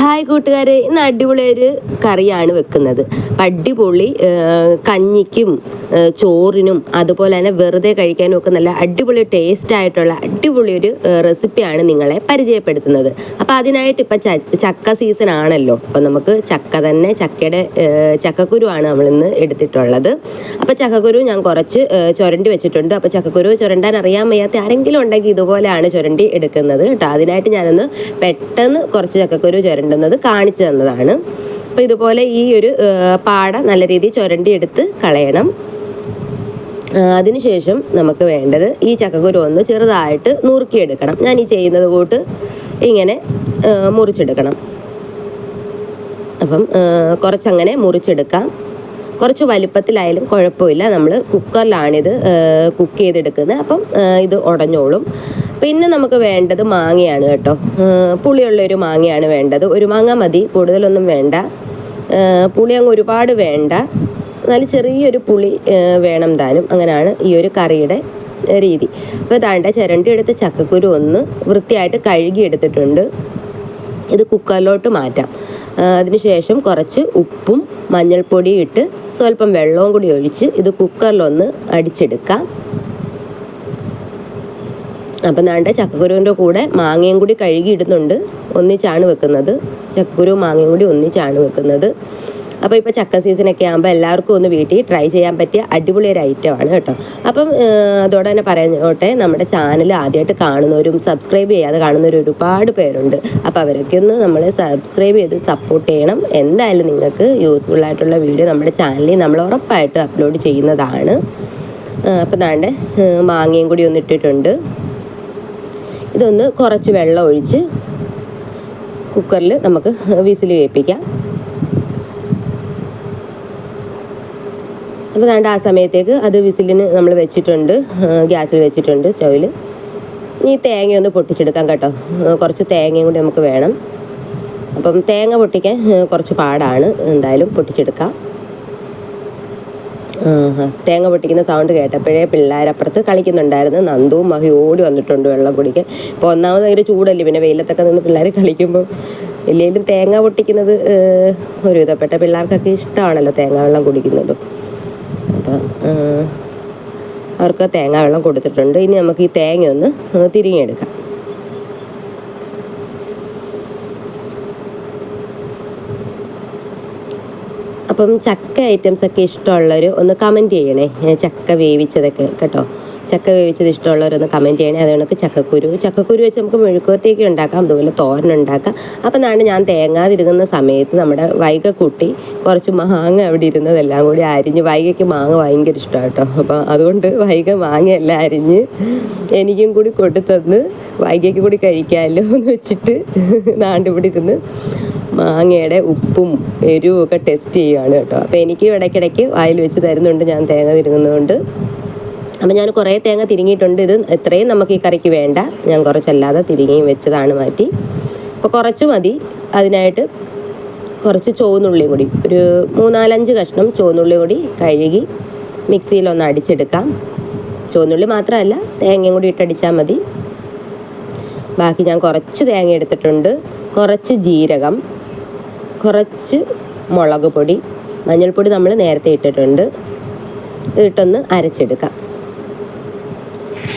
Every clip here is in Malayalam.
ഹായ് കൂട്ടുകാരെ ഇന്ന് അടിപൊളിയൊരു കറിയാണ് വെക്കുന്നത്. അടിപൊളി കഞ്ഞിക്കും ചോറിനും അതുപോലെ തന്നെ വെറുതെ കഴിക്കാനും ഒക്കെ നല്ല അടിപൊളി ടേസ്റ്റ് ആയിട്ടുള്ള അടിപൊളി ഒരു റെസിപ്പിയാണ് നിങ്ങളെ പരിചയപ്പെടുത്തുന്നത്. അപ്പോൾ അതിനായിട്ട് ഇപ്പം ചക്ക സീസൺ ആണല്ലോ. അപ്പോൾ നമുക്ക് ചക്ക തന്നെ ചക്കയുടെ ചക്കക്കുരുവാണ് നമ്മളിന്ന് എടുത്തിട്ടുള്ളത്. അപ്പോൾ ചക്കക്കുരു ഞാൻ കുറച്ച് ചുരണ്ടി വെച്ചിട്ടുണ്ട്. അപ്പോൾ ചക്കക്കുരു ചുരണ്ടാൻ അറിയാൻ വയ്യാത്ത ആരെങ്കിലും ഉണ്ടെങ്കിൽ ഇതുപോലെയാണ് ചുരണ്ടി എടുക്കുന്നത് കേട്ടോ. അതിനായിട്ട് ഞാനൊന്ന് പെട്ടെന്ന് കുറച്ച് ചക്കക്കുരു ചുരണ്ടുന്നത് കാണിച്ചു തന്നതാണ്. അപ്പോൾ ഇതുപോലെ ഈ ഒരു പാട നല്ല രീതിയിൽ ചുരണ്ടി എടുത്ത് കളയണം അതിനുശേഷം നമുക്ക് വേണ്ടത് ഈ ചക്കക്കുരു ഒന്ന് ചെറുതായിട്ട് നുറുക്കിയെടുക്കണം. ഞാൻ ഈ ചെയ്യുന്നത് കൂട്ട് ഇങ്ങനെ മുറിച്ചെടുക്കണം. അപ്പം കുറച്ചങ്ങനെ മുറിച്ചെടുക്കാം. കുറച്ച് വലുപ്പത്തിലായാലും കുഴപ്പമില്ല. നമ്മൾ കുക്കറിലാണിത് കുക്ക് ചെയ്തെടുക്കുന്നത്. അപ്പം ഇത് ഉടഞ്ഞോളും. പിന്നെ നമുക്ക് വേണ്ടത് മാങ്ങയാണ് കേട്ടോ. പുളിയുള്ള പുളിയുള്ളൊരു മാങ്ങയാണ് വേണ്ടത്. ഒരു മാങ്ങ മതി. കൂടുതലൊന്നും വേണ്ട. പുളി അങ്ങ് ഒരുപാട് വേണ്ട. നല്ല ചെറിയൊരു പുളി വേണം താനും. അങ്ങനെയാണ് ഈ ഒരു കറിയുടെ രീതി. അപ്പോൾ താണ്ട ചിരണ്ടി എടുത്ത ചക്കക്കുരു ഒന്ന് വൃത്തിയായിട്ട് കഴുകി എടുത്തിട്ടുണ്ട് ഇത് കുക്കറിലോട്ട് മാറ്റാം. അതിനുശേഷം കുറച്ച് ഉപ്പും മഞ്ഞൾപ്പൊടിയും ഇട്ട് സ്വല്പം വെള്ളവും കൂടി ഒഴിച്ച് ഇത് കുക്കറിലൊന്ന് അടിച്ചെടുക്കാം. അപ്പം നാണ്ട ചക്കക്കുരുവിന്റെ കൂടെ മാങ്ങയും കൂടി കഴുകി ഇടുന്നുണ്ട് ഒന്നിച്ചാണ് വെക്കുന്നത്. ചക്കക്കുരു മാങ്ങയും കൂടി ഒന്നിച്ചാണ് വെക്കുന്നത്. അപ്പോൾ ഇപ്പോൾ ചക്ക സീസണൊക്കെ ആകുമ്പോൾ എല്ലാവർക്കും ഒന്ന് വീട്ടിൽ ട്രൈ ചെയ്യാൻ പറ്റിയ അടിപൊളി ഒരു ഐറ്റം ആണ് കേട്ടോ. അപ്പം അതോടെ തന്നെ പറഞ്ഞോട്ടെ നമ്മുടെ ചാനൽ ആദ്യമായിട്ട് കാണുന്നവരും സബ്സ്ക്രൈബ് ചെയ്യാതെ കാണുന്നവരും ഒരുപാട് പേരുണ്ട്. അപ്പോൾ അവരൊക്കെ ഒന്ന് നമ്മളെ സബ്സ്ക്രൈബ് ചെയ്ത് സപ്പോർട്ട് ചെയ്യണം. എന്തായാലും നിങ്ങൾക്ക് യൂസ്ഫുൾ ആയിട്ടുള്ള വീഡിയോ നമ്മുടെ ചാനലിൽ നമ്മൾ ഉറപ്പായിട്ട് അപ്ലോഡ് ചെയ്യുന്നതാണ്. അപ്പം നാണ്ടെ മാങ്ങയും കൂടി ഒന്ന് ഇട്ടിട്ടുണ്ട്. ഇതൊന്ന് കുറച്ച് വെള്ളം ഒഴിച്ച് കുക്കറിൽ നമുക്ക് വിസിൽ കേൾപ്പിക്കാം. അപ്പോൾ ദാണ്ട് ആ സമയത്തേക്ക് അത് വിസിലിന് നമ്മൾ വെച്ചിട്ടുണ്ട് ഗ്യാസിൽ വെച്ചിട്ടുണ്ട് സ്റ്റൗവിൽ ഇനി തേങ്ങ ഒന്ന് പൊട്ടിച്ചെടുക്കാം കേട്ടോ. കുറച്ച് തേങ്ങയും കൂടി നമുക്ക് വേണം. അപ്പം തേങ്ങ പൊട്ടിക്കാൻ കുറച്ച് പാടാണ്. എന്തായാലും പൊട്ടിച്ചെടുക്കാം. തേങ്ങ പൊട്ടിക്കുന്ന സൗണ്ട് കേട്ടപ്പോഴേ പിള്ളേരപ്പുറത്ത് കളിക്കുന്നുണ്ടായിരുന്നു. നന്ദുവും മഹി ഓടി വന്നിട്ടുണ്ട് വെള്ളം കുടിക്കാൻ. ഇപ്പോൾ ഒന്നാമത് ഭയങ്കര ചൂടല്ലേ പിന്നെ വെയിലത്തൊക്കെ നിന്ന് പിള്ളേർ കളിക്കുമ്പോൾ ഇല്ലെങ്കിലും തേങ്ങ പൊട്ടിക്കുന്നത് ഒരുവിധപ്പെട്ട പിള്ളേർക്കൊക്കെ ഇഷ്ടമാണല്ലോ തേങ്ങ വെള്ളം കുടിക്കുന്നതും. അപ്പം അവർക്ക് തേങ്ങ വെള്ളം കൊടുത്തിട്ടുണ്ട്. ഇനി നമുക്ക് ഈ തേങ്ങ ഒന്ന് തിരിഞ്ഞെടുക്കാം അപ്പം ചക്ക ഐറ്റംസ് ഒക്കെ ഇഷ്ടമുള്ളവർ ഒന്ന് കമന്റ് ചെയ്യണേ. ചക്ക വേവിച്ചതൊക്കെ കേട്ടോ. ചക്ക വേവിച്ചത് ഇഷ്ടമുള്ളവരൊന്ന് കമന്റ് ചെയ്യണേ. അതുകൊണ്ട് ചക്കക്കുരു. ചക്കക്കുരു വെച്ച് നമുക്ക് മെഴുക്കുവരട്ടിയൊക്കെ ഉണ്ടാക്കാം. അതുപോലെ തോരൻ ഉണ്ടാക്കാം. അപ്പം നാണ് ഞാൻ തേങ്ങാതിരുന്ന സമയത്ത് നമ്മുടെ വൈകക്കുട്ടി കുറച്ച് മാങ്ങ അവിടെ ഇരുന്നതെല്ലാം കൂടി അരിഞ്ഞ് വൈകയ്ക്ക് മാങ്ങ ഭയങ്കര ഇഷ്ടമാണ് കേട്ടോ. അപ്പം അതുകൊണ്ട് വൈക മാങ്ങയെല്ലാം അരിഞ്ഞ് എനിക്കും കൂടി കൊടുത്തന്ന് വൈകയ്ക്ക് കൂടി കഴിക്കാമല്ലോ എന്ന് വെച്ചിട്ട് നാണ്ടിവിടെ ഇരുന്ന് മാങ്ങയുടെ ഉപ്പും എരിവും ഒക്കെ ടെസ്റ്റ് ചെയ്യുകയാണ് കേട്ടോ. അപ്പോൾ എനിക്ക് ഇടയ്ക്കിടയ്ക്ക് വായിൽ വെച്ച് തരുന്നുണ്ട് ഞാൻ തേങ്ങ തിരുങ്ങുന്നതുകൊണ്ട് അപ്പം ഞാൻ കുറേ തേങ്ങ തിരിങ്ങിയിട്ടുണ്ട്. ഇത് ഇത്രയും നമുക്ക് ഈ കറിക്ക് വേണ്ട. ഞാൻ കുറച്ചല്ലാതെ തിരിങ്ങിയും വെച്ചതാണ് മാറ്റി. അപ്പോൾ കുറച്ച് മതി. അതിനായിട്ട് കുറച്ച് ചുവന്നുള്ളിയും കൂടി. ഒരു മൂന്നാലഞ്ച് കഷ്ണം ചുവന്നുള്ളി കൂടി കഴുകി മിക്സിയിലൊന്ന് അടിച്ചെടുക്കാം. ചുവന്നുള്ളി മാത്രമല്ല തേങ്ങയും കൂടി ഇട്ടടിച്ചാൽ മതി. ബാക്കി ഞാൻ കുറച്ച് തേങ്ങ എടുത്തിട്ടുണ്ട്. കുറച്ച് ജീരകം. കുറച്ച് മുളക് പൊടി മഞ്ഞൾപ്പൊടി നമ്മൾ നേരത്തെ ഇട്ടിട്ടുണ്ട്. ഇട്ടൊന്ന് അരച്ചെടുക്കാം.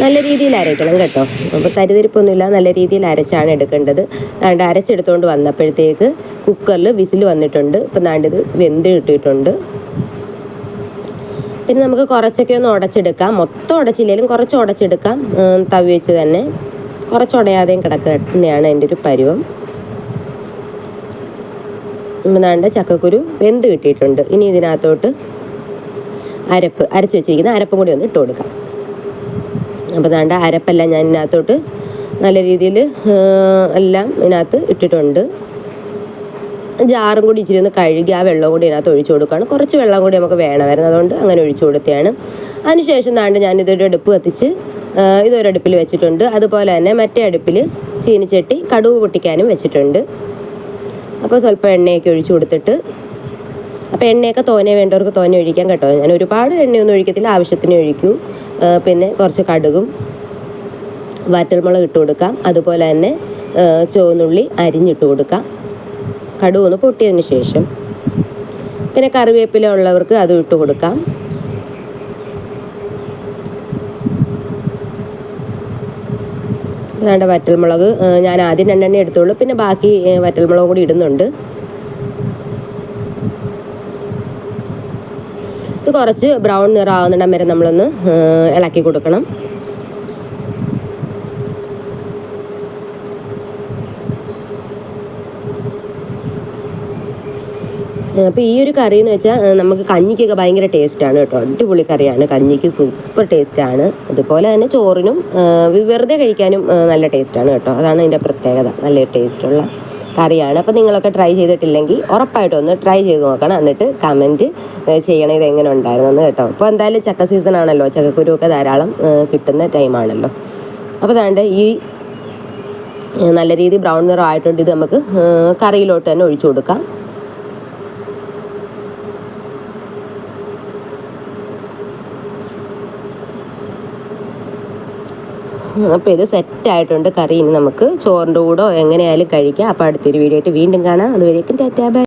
നല്ല രീതിയിൽ അരയ്ക്കണം കേട്ടോ. അപ്പോൾ തരിതിരിപ്പൊന്നുമില്ല നല്ല രീതിയിൽ അരച്ചാണ് എടുക്കേണ്ടത്. അതുകൊണ്ട് അരച്ചെടുത്തുകൊണ്ട് വന്നപ്പോഴത്തേക്ക് കുക്കറിൽ വിസിൽ വന്നിട്ടുണ്ട്. ഇപ്പം നാണ്ടിത് വെന്ത് കിട്ടിയിട്ടുണ്ട്. പിന്നെ നമുക്ക് കുറച്ചൊക്കെ ഒന്ന് ഉടച്ചെടുക്കാം. മൊത്തം ഉടച്ചില്ലെങ്കിലും കുറച്ച് ഉടച്ചെടുക്കാം. തവി വെച്ച് തന്നെ. കുറച്ച് ഉടയാതെയും കിടക്കുന്നതാണ് എന്റെ ഒരു പരുവം. നാണ്ട ചക്കക്കുരു വെന്ത് കിട്ടിയിട്ടുണ്ട്. ഇനി ഇതിനകത്തോട്ട് അരപ്പ് അരച്ച് വെച്ചിരിക്കുന്ന അരപ്പും കൂടി ഒന്ന് ഇട്ട് കൊടുക്കാം. അപ്പോൾ ദാണ്ട അരപ്പെല്ലാം ഞാൻ ഇതിനകത്തോട്ട് നല്ല രീതിയിൽ എല്ലാം ഇതിനകത്ത് ഇട്ടിട്ടുണ്ട്. ജാറും കൂടി ഇച്ചിരി ഒന്ന് കഴുകി ആ വെള്ളം കൂടി ഇതിനകത്ത് ഒഴിച്ചു കൊടുക്കുകയാണ്. കുറച്ച് വെള്ളം കൂടി നമുക്ക് വേണമായിരുന്നു. അതുകൊണ്ട് അങ്ങനെ ഒഴിച്ചു കൊടുത്തതാണ്. അതിനുശേഷം ഞാൻ ഇതൊരു അടുപ്പ് കത്തിച്ച് ഇതൊരടുപ്പിൽ വെച്ചിട്ടുണ്ട്. അതുപോലെ തന്നെ മറ്റേ അടുപ്പിൽ ചീനിച്ചട്ടി കടുവ് പൊട്ടിക്കാനും വെച്ചിട്ടുണ്ട്. അപ്പോൾ സ്വല്പം എണ്ണയൊക്കെ ഒഴിച്ചു കൊടുത്തിട്ട് അപ്പോൾ എണ്ണയൊക്കെ തോനെ വേണ്ടവർക്ക് തോനെ ഒഴിക്കാം കേട്ടോ. ഞാൻ ഒരുപാട് എണ്ണയൊന്നും ഒഴിക്കത്തില്ല ആവശ്യത്തിന് ഒഴിക്കൂ. പിന്നെ കുറച്ച് കടുകും വറ്റൽമുളക് ഇട്ട് കൊടുക്കാം. അതുപോലെ തന്നെ ചുവന്നുള്ളി അരിഞ്ഞിട്ട് കൊടുക്കാം. കടുവൊന്ന് പൊട്ടിയതിന് ശേഷം. പിന്നെ കറിവേപ്പില ഉള്ളവർക്ക് അത് ഇട്ട് കൊടുക്കാം. അതാണ്ട് വറ്റൽമുളക് ഞാൻ ആദ്യം രണ്ടെണ്ണം എടുത്തോളൂ പിന്നെ ബാക്കി വറ്റൽമുളക് കൂടി ഇടുന്നുണ്ട്. ഇത് കുറച്ച് ബ്രൗൺ നിറമാകുന്നിടം വരെ നമ്മളൊന്ന് ഇളക്കി കൊടുക്കണം. അപ്പോൾ ഈ ഒരു കറി എന്ന് വെച്ചാൽ നമുക്ക് കഞ്ഞിക്കൊക്കെ ഭയങ്കര ടേസ്റ്റാണ് കേട്ടോ. അടിപൊളി കറിയാണ്. കഞ്ഞിക്ക് സൂപ്പർ ടേസ്റ്റാണ്. അതുപോലെ തന്നെ ചോറിനും വെറുതെ കഴിക്കാനും നല്ല ടേസ്റ്റാണ് കേട്ടോ. അതാണ് അതിന്റെ പ്രത്യേകത. നല്ല ടേസ്റ്റുള്ള കറിയാണ്. അപ്പോൾ നിങ്ങളൊക്കെ ട്രൈ ചെയ്തിട്ടില്ലെങ്കിൽ ഉറപ്പായിട്ടും ഒന്ന് ട്രൈ ചെയ്ത് നോക്കണം. എന്നിട്ട് കമന്റ് ചെയ്യണം ഇത് എങ്ങനെ ഉണ്ടായിരുന്നെന്ന് കേട്ടോ. അപ്പോൾ എന്തായാലും ചക്ക സീസൺ ആണല്ലോ. ചക്കക്കുരുവൊക്കെ ധാരാളം കിട്ടുന്ന ടൈമാണല്ലോ അപ്പോൾ അതാണ്ട് ഈ നല്ല രീതിയിൽ ബ്രൗൺ നിറം ആയിട്ടുണ്ട്. ഇത് നമുക്ക് കറിയിലോട്ട് തന്നെ ഒഴിച്ചു കൊടുക്കാം. അപ്പോൾ ഇത് സെറ്റായിട്ടുണ്ട് കറി. ഇനി നമുക്ക് ചോറിന്റെ കൂടോ എങ്ങനെയായാലും കഴിക്കാം. അപ്പോൾ അടുത്തൊരു വീഡിയോ ആയിട്ട് വീണ്ടും കാണാം. അതുവരേക്കും ടാറ്റാ ബൈ.